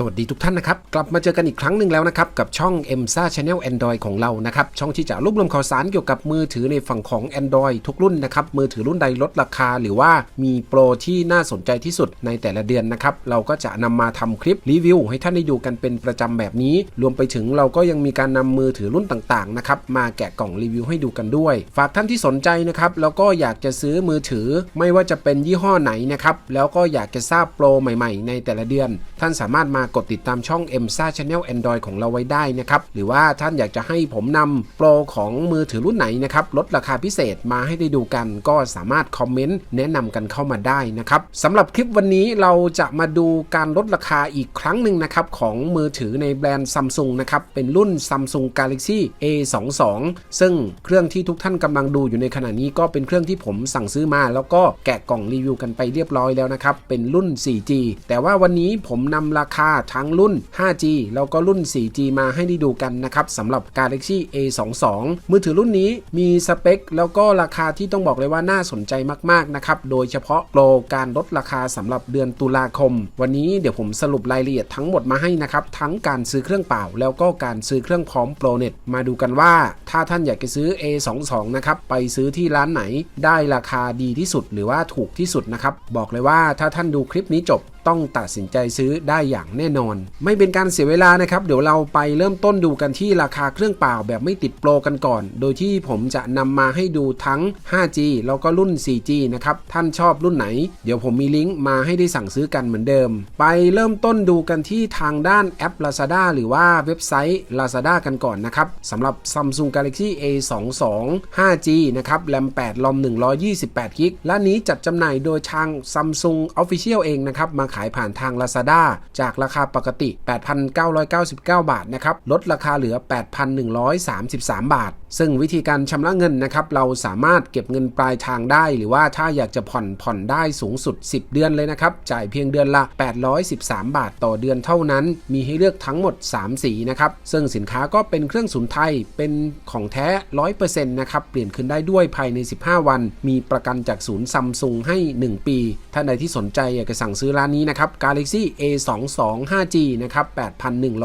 สวัสดีทุกท่านนะครับ กลับมาเจอกันอีกครั้งหนึ่งแล้วนะครับ กับช่อง e m s a Channel Android ของเรานะครับ ช่องที่จะรวบรวมข่าวสารเกี่ยวกับมือถือในฝั่งของ Android ทุกรุ่นนะครับ มือถือรุ่นใดลดราคา หรือว่ามีโปรที่น่าสนใจที่สุดในแต่ละเดือนนะครับ เราก็จะนำมาทำคลิปรีวิว ให้ท่านได้ดูกันเป็นประจำแบบนี้ รวมไปถึงเราก็ยังมีการนำมือถือรุ่นต่างๆนะครับมาแกะกล่องรีวิวให้ดูกันด้วย ฝากท่านที่สนใจนะครับแล้วก็อยากจะซื้อมือถือไม่ว่าจะเป็นยี่ห้อไหนนะครับแล้วก็อยากจะทราบโปรใหม่ ๆ ในแต่ละเดือน ท่านสามารถมากดติดตามช่อง m s a Channel Android ของเราไว้ได้นะครับ หรือว่าท่านอยากจะให้ผมนำโปรของมือถือรุ่นไหนนะครับ ลดราคาพิเศษมาให้ได้ดูกัน ก็สามารถคอมเมนต์แนะนำกันเข้ามาได้นะครับสำหรับคลิปวันนี้เราจะมาดูการลดราคาอีกครั้งหนึ่งนะครับ ของมือถือในแบรนด์ Samsung นะครับ เป็นรุ่น Samsung Galaxy A22 ซึ่งเครื่องที่ทุกท่านกำลังดูอยู่ในขณะนี้ก็เป็นเครื่องที่ผมสั่งซื้อมา แล้วก็แกะกล่องรีวิวกันไปเรียบร้อยแล้วนะครับ เป็นรุ่น 4G แต่ว่าวันนี้ผมนำราคาทั้งรุ่น 5G แล้วก็รุ่น 4G มาให้ได้ดูกันนะครับสำหรับ Galaxy A22 มือถือรุ่นนี้มีสเปค แล้วก็ราคาที่ต้องบอกเลยว่าน่าสนใจมากๆนะครับโดยเฉพาะโปรการลดราคาสำหรับเดือนตุลาคม วันนี้เดี๋ยวผมสรุปรายละเอียดทั้งหมดมาให้นะครับทั้งการซื้อเครื่องเปล่า แล้วก็การซื้อเครื่องพร้อมโปรเน็ตมาดูกันว่า ถ้าท่านอยากจะซื้อ A22 นะครับไปซื้อที่ร้านไหนได้ราคาดีที่สุด หรือว่าถูกที่สุดนะครับบอกเลยว่าถ้าท่านดูคลิปนี้จบ ต้องตัดสินใจซื้อได้อย่างแน่นอน ไม่เป็นการเสียเวลานะครับ เดี๋ยวเราไปเริ่มต้นดูกันที่ราคาเครื่องเปล่าแบบไม่ติดโปรกันก่อน โดยที่ผมจะนำมาให้ดูทั้ง 5G แล้วก็รุ่น 4G นะครับ ท่านชอบรุ่นไหน เดี๋ยวผมมีลิงก์มาให้ได้สั่งซื้อกันเหมือนเดิม ไปเริ่มต้นดูกันที่ทางด้านแอป Lazada หรือว่าเว็บไซต์ Lazada กันก่อนนะครับสำหรับ Samsung Galaxy A22 5G นะครับแรม8ลอม128 g b และนี้จัดจำหน่ายโดยทาง Samsung Official เองนะครับมาายผ่านทาง Lazada จากราคาปกติ 8,999 บาทนะครับ ลดราคาเหลือ 8,133 บาทซึ่งวิธีการชำระเงินนะครับ เราสามารถเก็บเงินปลายทางได้ หรือว่าถ้าอยากจะผ่อนผ่อนได้สูงสุด 10 เดือนเลยนะครับ จ่ายเพียงเดือนละ 813 บาทต่อเดือนเท่านั้น มีให้เลือกทั้งหมด 3 สีนะครับ ซึ่งสินค้าก็เป็นเครื่องสุนไทย เป็นของแท้ 100%นะครับ เปลี่ยนคืนได้ด้วยภายใน 15 วัน มีประกันจากศูนย์ซัมซุงให้ 1 ปี ท่านใดที่สนใจอยากจะสั่งซื้อร้านนี้นะครับ Galaxy A22 5G นะครับ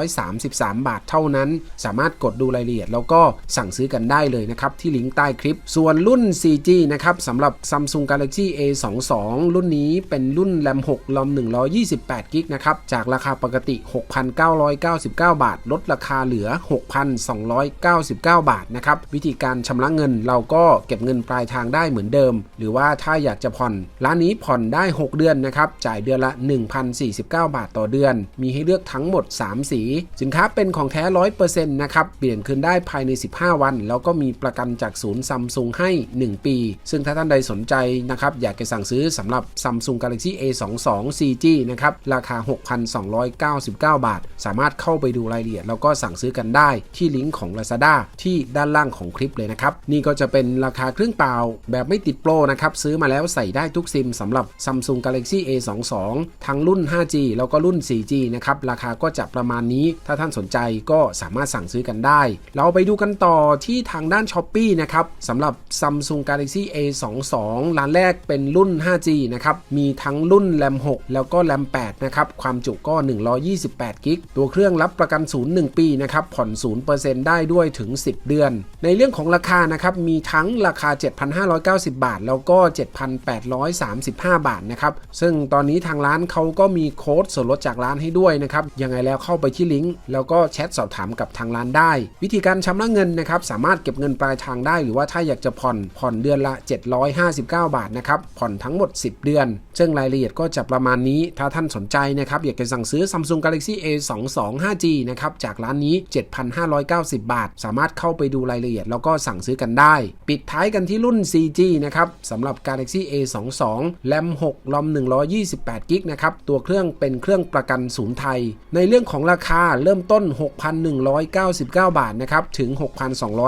8,133 บาทเท่านั้น สามารถกดดูรายละเอียด แล้วก็สั่งซื้อกันได้เลยนะครับ ที่ลิงก์ใต้คลิป ส่วนรุ่น 4G นะครับสำหรับ Samsung Galaxy A22 รุ่นนี้เป็นรุ่นแรม6ลอม128กิกนะครับจากราคาปกติ 6,999 บาท ลดราคาเหลือ 6,299 บาทนะครับวิธีการชำระเงินเราก็เก็บเงินปลายทางได้เหมือนเดิม หรือว่าถ้าอยากจะผ่อน ร้านนี้ผ่อนได้ 6 เดือนนะครับจ่ายเดือนละ 1,049 บาทต่อเดือน มีให้เลือกทั้งหมด 3 สี สินค้าเป็นของแท้ 100%นะครับเปลี่ยนคืนได้ภายใน 15 วันแล้วก็มีประกันจากศูนย์ซัมซุงให้ 1 ปี ซึ่งถ้าท่านใดสนใจนะครับอยากจะสั่งซื้อสำหรับ Samsung Galaxy A22 4G นะครับราคา 6,299 บาท สามารถเข้าไปดูรายละเอียด แล้วก็สั่งซื้อกันได้ที่ลิงก์ของ Lazada ที่ด้านล่างของคลิปเลยนะครับ นี่ก็จะเป็นราคาเครื่องเปล่า แบบไม่ติดโปรนะครับ ซื้อมาแล้วใส่ได้ทุกซิมสำหรับ Samsung Galaxy A22 ทั้งรุ่น 5G แล้วก็รุ่น 4G นะครับ ราคาก็จะประมาณนี้ ถ้าท่านสนใจก็สามารถสั่งซื้อกันได้ เราไปดูกันต่อที่ทางด้าน s h อ p e e นะครับสำหรับ Samsung Galaxy A22 ร้านแรกเป็นรุ่น 5G นะครับมีทั้งรุ่นแรม6 แล้วก็แรม8นะครับความจุก็ 128 กิกตัวเครื่องรับประกันศูนย์1ปีนะครับผ่อน 0%ได้ด้วยถึง 10 เดือน ในเรื่องของราคานะครับมีทั้งราคา 7,590 บาท แล้วก็ 7,835 บาทนะครับซึ่งตอนนี้ทางร้านเขาก็มีโค้ดส่วนลดจากร้านให้ด้วยนะครับยังไงแล้วเข้าไปที่ลิงก์แล้วก็แชทสอบถามกับทางร้านได้ วิธีการชำระเงินนะครับสามารถเก็บเงินปลายทางได้ หรือว่าถ้าอยากจะผ่อนผ่อนเดือนละ 759 บาทนะครับผ่อนทั้งหมด 10 เดือน ซึ่งรายละเอียดก็จะประมาณนี้ ถ้าท่านสนใจนะครับอยากจะสั่งซื้อ Samsung Galaxy A22 5G นะครับจากร้านนี้ 7,590 บาท สามารถเข้าไปดูรายละเอียดแล้วก็สั่งซื้อกันได้ ปิดท้ายกันที่รุ่น 4G นะครับสำหรับ Galaxy A22 แรม6ลอม128กิกนะครับตัวเครื่องเป็นเครื่องประกันศูนย์ไทย ในเรื่องของราคาเริ่มต้น 6,199 บาทนะครับถึง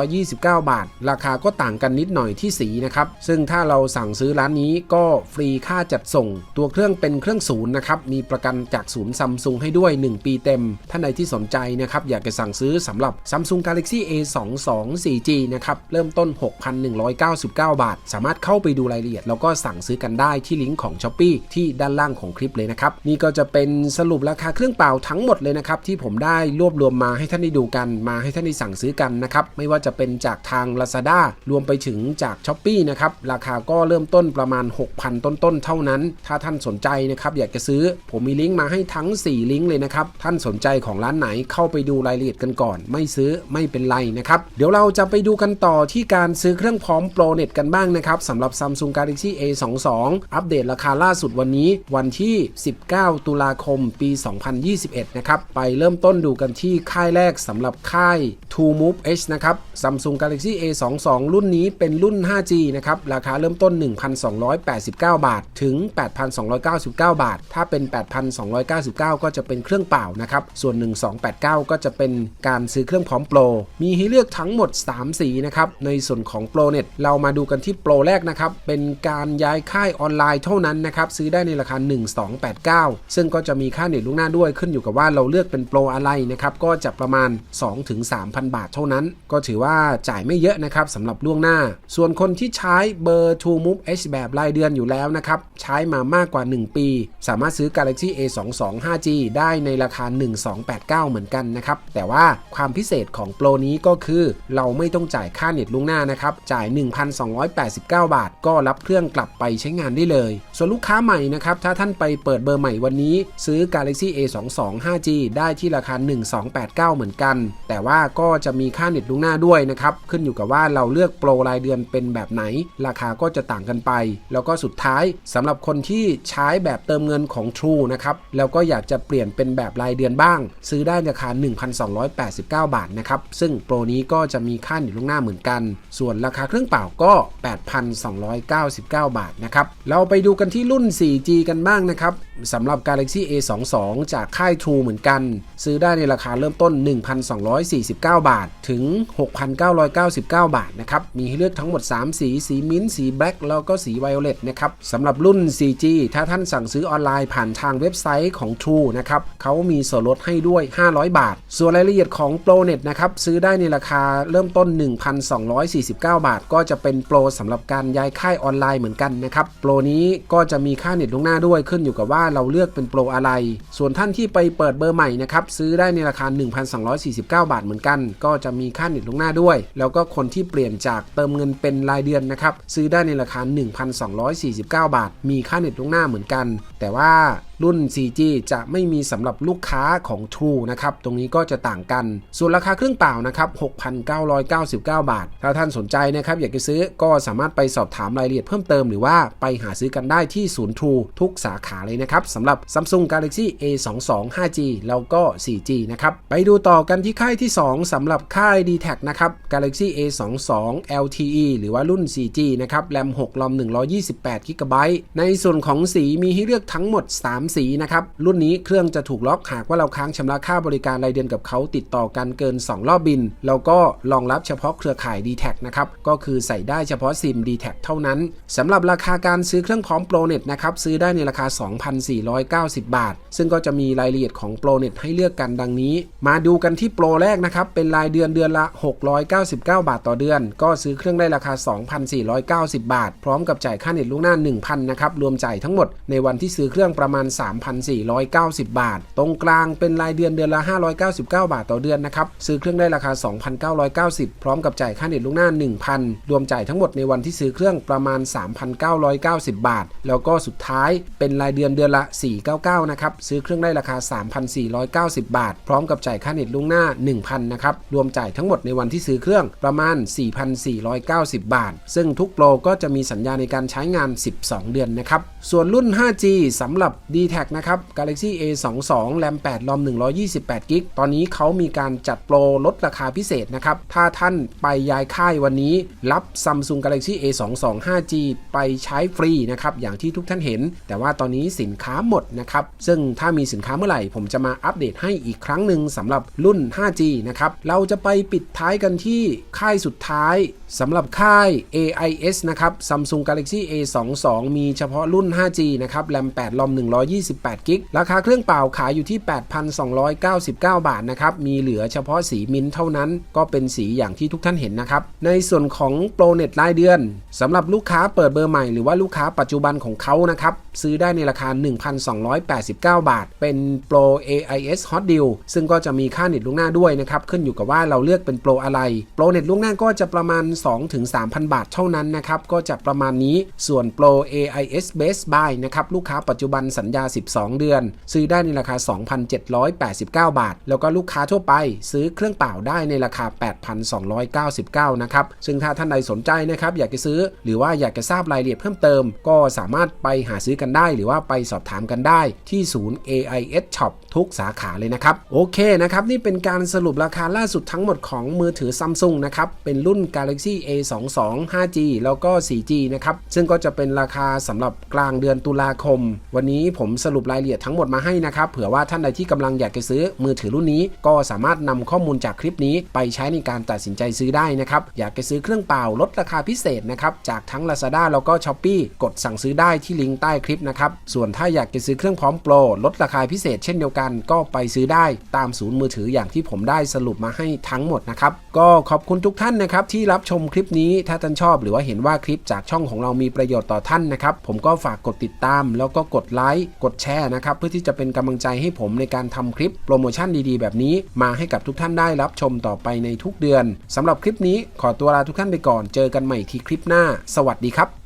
129 บาท ราคาก็ต่างกันนิดหน่อยที่สีนะครับ ซึ่งถ้าเราสั่งซื้อร้านนี้ก็ฟรีค่าจัดส่ง ตัวเครื่องเป็นเครื่องศูนย์นะครับ มีประกันจากศูนย์ซัมซุงให้ด้วย 1 ปีเต็ม ท่านใดที่สนใจนะครับ อยากจะสั่งซื้อสำหรับ Samsung Galaxy A22 4G นะครับ เริ่มต้น 6,199 บาท สามารถเข้าไปดูรายละเอียด แล้วก็สั่งซื้อกันได้ที่ลิงก์ของ s h อ p e e ที่ด้านล่างของคลิปเลยนะครับ นี่ก็จะเป็นสรุปราคาเครื่องเป่าทั้งหมดเลยนะครับที่ผมได้รวบรวมมาให้ท่านได้ดูกันมาให้ท่านได้สั่งซื้อกันนะครับไม่ว่าจะเป็นจากทาง Lazada รวมไปถึงจาก s h อ p e e นะครับ ราคาก็เริ่มต้นประมาณ 6,000 ต้นๆ เท่านั้น ถ้าท่านสนใจนะครับ อยากจะซื้อ ผมมีลิงก์มาให้ทั้ง 4 ลิงก์เลยนะครับ ท่านสนใจของร้านไหนเข้าไปดูรายละเอียดกันก่อน ไม่ซื้อไม่เป็นไรนะครับ เดี๋ยวเราจะไปดูกันต่อที่การซื้อเครื่องพร้อมโปรเน็ตกันบ้างนะครับสำหรับ Samsung Galaxy A22 อัปเดตราคาล่าสุดวันนี้ วันที่ 19 ตุลาคม ปี 2021 นะครับ ไปเริ่มต้นดูกันที่ค่ายแรกสำหรับค่าย True Move H นะครับ Samsung Galaxy A22 รุ่นนี้เป็นรุ่น 5G นะครับ ราคาเริ่มต้น 1,289 บาท ถึง 8,299 บาท ถ้าเป็น 8,299 ก็จะเป็นเครื่องเปล่านะครับ ส่วน 1289 ก็จะเป็นการซื้อเครื่องพร้อมโปร มีให้เลือกทั้งหมด 3 สีนะครับ ในส่วนของโปรเน็ตเรามาดูกันที่โปรแรกนะครับ เป็นการย้ายค่ายออนไลน์เท่านั้นนะครับ ซื้อได้ในราคา 1289 ซึ่งก็จะมีค่าเน็ตล่วงหน้าด้วย ขึ้นอยู่กับว่าเราเลือกเป็นโปรอะไรนะครับ ก็จะประมาณ 2-3,000 บาทเท่านั้น ก็ถือว่าจ่ายไม่เยอะนะครับสำหรับล่วงหน้า ส่วนคนที่ใช้เบอร์ True Move H แบบรายเดือนอยู่แล้วนะครับ ใช้มามากกว่า 1 ปี สามารถซื้อ Galaxy A22 5G ได้ในราคา 1289 เหมือนกันนะครับ แต่ว่าความพิเศษของโปรนี้ก็คือ เราไม่ต้องจ่ายค่าเน็ตล่วงหน้านะครับ จ่าย 1,289 บาท ก็รับเครื่องกลับไปใช้งานได้เลย ส่วนลูกค้าใหม่นะครับถ้าท่านไปเปิดเบอร์ใหม่วันนี้ซื้อ Galaxy A22 5G ได้ที่ราคา 1289 เหมือนกัน แต่ว่าก็จะมีค่าเน็ตล่วงหน้าด้วยนะครับ ขึ้นอยู่กับว่าเราเลือกโปรรายเดือนเป็นแบบไหน ราคาก็จะต่างกันไป แล้วก็สุดท้ายสำหรับคนที่ใช้แบบเติมเงินของ True นะครับแล้วก็อยากจะเปลี่ยนเป็นแบบรายเดือนบ้าง ซื้อได้ราคา 1,289 บาทนะครับซึ่งโปรนี้ก็จะมีค่าเน็ตล่วงหน้าเหมือนกัน ส่วนราคาเครื่องเปล่าก็ 8,299 บาทนะครับเราไปดูกันที่รุ่น 4G กันบ้างนะครับ สำหรับ Galaxy A22 จากค่าย True เหมือนกัน ซื้อได้ในราคาเริ่มต้น 1,249 บาท ถึง 6,999 บาทนะครับ มีให้เลือกทั้งหมด 3 สี สีมิ้นท์สีแบล็กแล้วก็สีไวโอเลตนะครับสำหรับรุ่น 4G ถ้าท่านสั่งซื้อออนไลน์ผ่านทางเว็บไซต์ของ True นะครับเขามีส่วนลดให้ด้วย 500 บาท ส่วนรายละเอียดของ ProNet นะครับซื้อได้ในราคาเริ่มต้น 1,249 บาท ก็จะเป็นโปรสำหรับการย้ายค่ายออนไลน์เหมือนกันนะครับโปรนี้ก็จะมีค่าเน็ตล่วงหน้าด้วยขึ้นอยู่กับว่าเราเลือกเป็นโปรอะไร ส่วนท่านที่ไปเปิดเบอร์ใหม่นะครับซื้อได้ในราคา 1,249 บาทเหมือนกัน ก็จะมีค่าเน็ตลงหน้าด้วย แล้วก็คนที่เปลี่ยนจากเติมเงินเป็นรายเดือนนะครับซื้อได้ในราคา 1,249 บาท มีค่าเน็ตลงหน้าเหมือนกัน แต่ว่ารุ่น 4G จะไม่มีสำหรับลูกค้าของ True นะครับ ตรงนี้ก็จะต่างกัน ส่วนราคาเครื่องเปล่านะครับ 6,999 บาท ถ้าท่านสนใจนะครับอยากจะซื้อก็สามารถไปสอบถามรายละเอียดเพิ่มเติมหรือว่าไปหาซื้อกันได้ที่ศูนย์ True ทุกสาขาเลยนะครับสำหรับ Samsung Galaxy A22 5G แล้วก็ 4G นะครับ ไปดูต่อกันที่ค่ายที่ 2สำหรับค่าย d t แทนะครับ Galaxy A22 LTE หรือว่ารุ่น 4G นะครับแรม6ลอม128 GB ในส่วนของสีมีให้เลือกทั้งหมด 3สีนะครับ รุ่นนี้เครื่องจะถูกล็อกหากว่าเราค้างชำระค่าบริการรายเดือนกับเขาติดต่อกันเกิน 2 รอบบิน แล้วก็รองรับเฉพาะเครือข่าย d t แทนะครับ ก็คือใส่ได้เฉพาะซิม d t แทเท่านั้นสำหรับราคาการซื้อเครื่องพร้อม ProNet นะครับ ซื้อได้ในราคา 2,490 บาท ซึ่งก็จะมีรายละเอียดของ ProNet ให้เลือกกันดังนี้ มาดูกันที่โปรแรกนะครับ เป็นรายเดือนเดือนละ 699 บาทต่อเดือน ก็ซื้อเครื่องได้ราคา 2,490 บาท พร้อมกับจ่ายค่าเน็ตล่วงหน้า 1,000นะครับ รวมจ่ายทั้งหมดในวันที่ซื้อเครื่องประมาณ3,490 บาท ตรงกลางเป็นรายเดือนเดือนละ 599 บาทต่อเดือนนะครับ ซื้อเครื่องได้ราคา 2,990 พร้อมกับจ่ายค่าเน็ตล่วงหน้า 1,000 รวมจ่ายทั้งหมดในวันที่ซื้อเครื่องประมาณ 3,990 บาท แล้วก็สุดท้ายเป็นรายเดือนเดือนละ 499 นะครับ ซื้อเครื่องได้ราคา 3,490 บาท พร้อมกับจ่ายค่าเน็ตล่วงหน้า 1,000 นะครับ รวมจ่ายทั้งหมดในวันที่ซื้อเครื่องประมาณ 4,490 บาท ซึ่งทุกโปรก็จะมีสัญญาในการใช้งาน 12 เดือนนะครับ ส่วนรุ่น 5G สำหรับ d t a c นะครับ Galaxy A22 RAM 8 ROM 128 g b ตอนนี้เขามีการจัดโปรลดราคาพิเศษนะครับ ถ้าท่านไปย้ายค่ายวันนี้ รับ Samsung Galaxy A22 5G ไปใช้ฟรีนะครับ อย่างที่ทุกท่านเห็น แต่ว่าตอนนี้สินค้าหมดนะครับ ซึ่งถ้ามีสินค้าเมื่อไหร่ ผมจะมาอัปเดตให้อีกครั้งหนึ่งสำหรับรุ่น 5G นะครับ เราจะไปปิดท้ายกันที่ค่ายสุดท้ายสำหรับค่าย AIS นะครับ Samsung Galaxy A22 มีเฉพาะรุ่น 5G นะครับ RAM 8 ROM 128 g b ราคาเครื่องเปล่าขายอยู่ที่ 8,299 บาทนะครับ มีเหลือเฉพาะสีมิ้นเท่านั้น ก็เป็นสีอย่างที่ทุกท่านเห็นนะครับ ในส่วนของโปรเน็ตรายเดือนสำหรับลูกค้าเปิดเบอร์ใหม่หรือว่าลูกค้าปัจจุบันของเขานะครับ ซื้อได้ในราคา 1,289 บาท เป็นโปร AIS Hot Deal ซึ่งก็จะมีค่าเน็ตล่วงหน้าด้วยนะครับ ขึ้นอยู่กับว่าเราเลือกเป็นโปรอะไร โปรเน็ตล่วงหน้าก็จะประมาณ2-3,000 บาทเท่านั้นนะครับ ก็จะประมาณนี้ ส่วนโปร AIS Best Buy นะครับ ลูกค้าปัจจุบันสัญญา 12 เดือน ซื้อได้ในราคา 2,789 บาท แล้วก็ลูกค้าทั่วไป ซื้อเครื่องเปล่าได้ในราคา 8,299 นะครับ ซึ่งถ้าท่านใดสนใจนะครับ อยากจะซื้อ หรือว่าอยากจะทราบรายละเอียดเพิ่มเติม ก็สามารถไปหาซื้อกันได้ หรือว่าไปสอบถามกันได้ที่ศูนย์ AIS Shop ทุกสาขาเลยนะครับ โอเคนะครับ นี่เป็นการสรุปราคาล่าสุดทั้งหมดของมือถือ Samsung นะครับ เป็นรุ่น Galaxy A22 5G แล้วก็ 4G นะครับ ซึ่งก็จะเป็นราคาสำหรับกลางเดือนตุลาคม วันนี้ผมสรุปรายละเอียดทั้งหมดมาให้นะครับ เผื่อว่าท่านใดที่กำลังอยากจะซื้อมือถือรุ่นนี้ ก็สามารถนำข้อมูลจากคลิปนี้ไปใช้ในการตัดสินใจซื้อได้นะครับ อยากจะซื้อเครื่องเปล่าลดราคาพิเศษนะครับ จากทั้ง Lazada แล้วก็ Shopee กดสั่งซื้อได้ที่ลิงก์ใต้คลิปนะครับ ส่วนถ้าอยากจะซื้อเครื่องพร้อมโปรลดราคาพิเศษ เช่นเดียวกันก็ไปซื้อได้ตามศูนย์มือถืออย่างที่ผมได้สรุปมาให้ทั้งหมดนะครับ ก็ขอบคุณทุกท่านนะครับที่รับชมมคลิปนี้ ถ้าท่านชอบหรือว่าเห็นว่าคลิปจากช่องของเรามีประโยชน์ต่อท่านนะครับ ผมก็ฝากกดติดตาม แล้วก็กดไลค์กดแชร์นะครับเพื่อที่จะเป็นกำลังใจให้ผมในการทำคลิปโปรโมชั่นดีๆ แบบนี้ มาให้กับทุกท่านได้รับชมต่อไปในทุกเดือนสำหรับคลิปนี้ขอตัวลาทุกท่านไปก่อน เจอกันใหม่ที่คลิปหน้า สวัสดีครับ